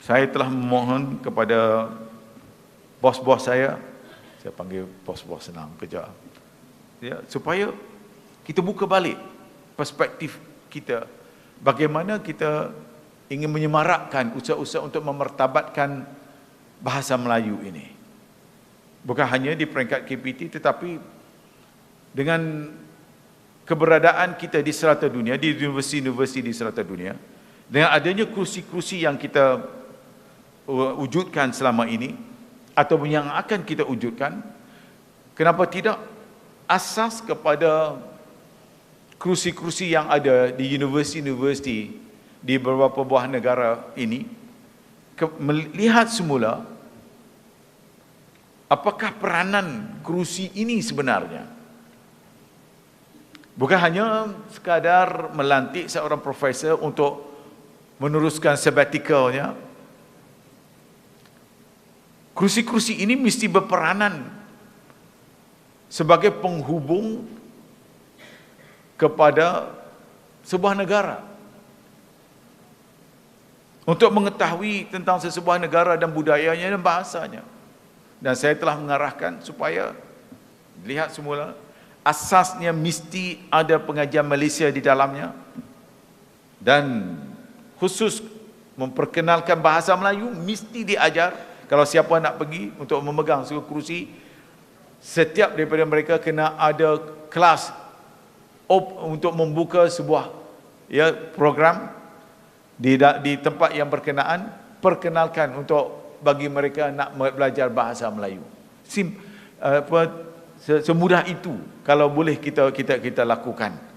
saya telah memohon kepada bos-bos saya, saya panggil bos-bos senang kerja, ya, supaya kita buka balik perspektif kita bagaimana kita ingin menyemarakkan usaha-usaha untuk memertabatkan bahasa Melayu ini. Bukan hanya di peringkat KPT tetapi dengan keberadaan kita di serata dunia, di universiti-universiti di serata dunia, dengan adanya kursi-kursi yang kita wujudkan selama ini, atau yang akan kita wujudkan, kenapa tidak asas kepada kursi-kursi yang ada di universiti-universiti di beberapa buah negara ini, melihat semula apakah peranan kerusi ini sebenarnya Bukan hanya sekadar melantik seorang profesor untuk meneruskan sabbaticalnya. Kursi-kursi ini mesti berperanan sebagai penghubung kepada sebuah negara. Untuk mengetahui tentang sesebuah negara dan budayanya dan bahasanya. Dan saya telah mengarahkan supaya lihat semula asasnya mesti ada pengajian Malaysia di dalamnya dan khusus memperkenalkan bahasa Melayu mesti diajar kalau siapa nak pergi untuk memegang sebuah kerusi setiap daripada mereka kena ada kelas op, untuk membuka sebuah ya program di di tempat yang berkenaan perkenalkan untuk bagi mereka nak belajar bahasa Melayu. Sim apa semudah itu kalau boleh kita kita kita lakukan